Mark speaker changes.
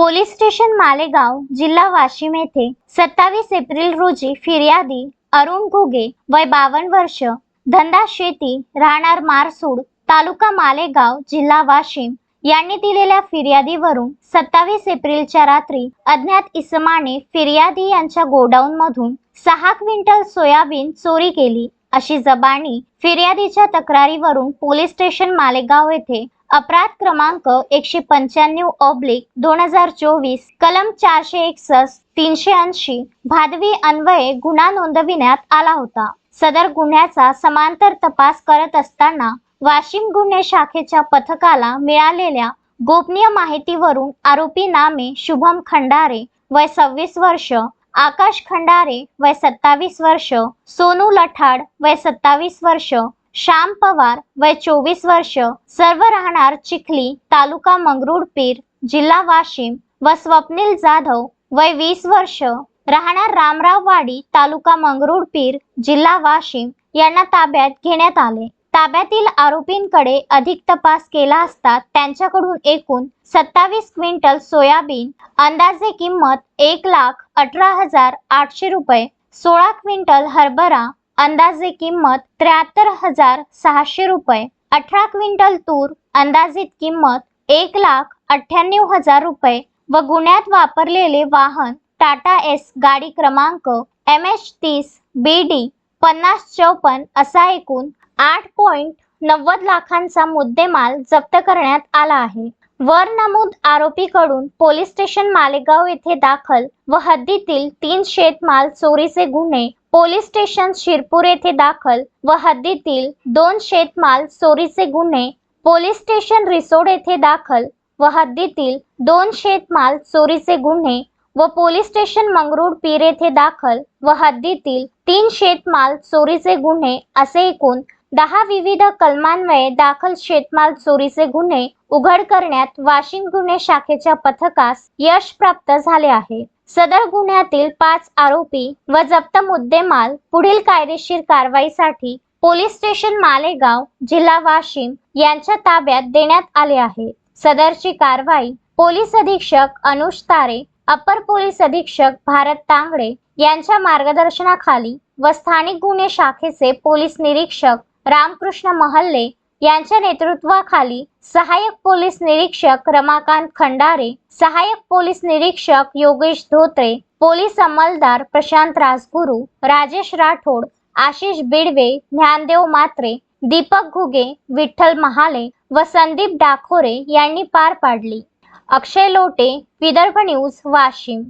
Speaker 1: Police station Malegaon जिल्हा वाशिम येथे सत्तावीस एप्रिल रोजी फिर्यादी अरुण घुगे वय बावन्न वर्ष धंदा शेती राहणार मारसूड तालुका मालेगाव जिल्हा वाशिम यांनी दिलेल्या फिर्यादीवरून सत्तावीस एप्रिलच्या रात्री अज्ञात इसमाने फिर्यादी यांच्या गोडाऊन मधून सहा क्विंटल सोयाबीन चोरी केली अशी जबानी फिर्यादीच्या तक्रारीवरून पोलीस स्टेशन मालेगाव येथे अपराध क्रमांक एकशे पंच्याण्णव ऑब्लिक दोन हजार चोवीस कलम चारशे एकसष्ट तीनशे ऐंशी भादवी अन्वये गुन्हा नोंदविण्यात आला होता. सदर गुन्ह्याचा समांतर तपास करत असताना वाशिम गुन्हे शाखेच्या पथकाला मिळालेल्या गोपनीय माहितीवरून आरोपी नामे शुभम खंडारे वय सव्वीस वर्ष आकाश खंडारे वय सत्तावीस वर्ष सोनू लठाड वय सत्तावीस वर्ष श्याम पवार वय चोवीस वर्ष सर्व राहणार चिखली तालुका मंगरुळपीर जिल्हा वाशिम व स्वप्नील जाधव वय वीस वर्ष राहणार रामराववाडी तालुका मंगरुळपीर जिल्हा वाशिम यांना ताब्यात घेण्यात आले. ताब्यातील आरोपींकडे अधिक तपास केला असता त्यांच्याकडून एकूण सत्तावीस क्विंटल सोयाबीन अंदाजे किंमत एक लाख अठरा हजार आठशे रुपये सोळा क्विंटल हरभरा अंदाजे किंमत त्र्याहत्तर हजार सहाशे रुपये. अठरा क्विंटल तूर अंदाजित किंमत एक लाख अठ्ठ्याण्णव हजार रुपये. व गुन्ह्यात वापरलेले वाहन टाटा एस गाडी क्रमांक एम एच तीस बी डी पन्नास चौपन्न असा एकूण आठ पॉईंट नव्वद लाखांचा मुद्देमाल जप्त करण्यात आला आहे. वर नमूद आरोपीकडून पोलीस स्टेशन मालेगाव येथे दाखल व हद्दीतील तीन शेतमाल चोरीचे गुन्हे पोलीस स्टेशन शिरपूर येथे दाखल व हद्दीतील दोन शेतमाल चोरीचे गुन्हे पोलीस स्टेशन रिसोड येथे दाखल व हद्दीतील दोन शेतमाल चोरीचे गुन्हे व पोलीस स्टेशन मंगरुळ पीर येथे दाखल व हद्दीतील तीन शेतमाल चोरीचे गुन्हे असे एकूण दहा विविध कलमांमुळे दाखल शेतमाल चोरीचे गुन्हे उघड करण्यात वाशिम गुन्हे शाखेच्या पथकास यश प्राप्त झाले आहे. सदर गुन्ह्यातील पाच आरोपी व जप्त मुद्देमाल पुढील कायदेशीर कारवाईसाठी पोलीस स्टेशन मालेगाव जिल्हा वाशिम यांच्या ताब्यात देण्यात आले आहे. सदरची कारवाई पोलीस अधीक्षक अनुज तारे अपर पोलीस अधीक्षक भारत तांगडे यांच्या मार्गदर्शनाखाली व स्थानिक गुन्हे शाखेचे पोलीस निरीक्षक रामकृष्ण महल्ले यांच्या नेतृत्वाखाली सहाय्यक पोलीस निरीक्षक रमाकांत खंडारे सहाय्यक पोलीस निरीक्षक योगेश धोत्रे पोलीस अंमलदार प्रशांत राजगुरू राजेश राठोड आशिष बिडवे ज्ञानदेव मात्रे दीपक घुगे विठ्ठल महाले व संदीप डाखोरे यांनी पार पाडली. अक्षय लोटे विदर्भ न्यूज वाशिम.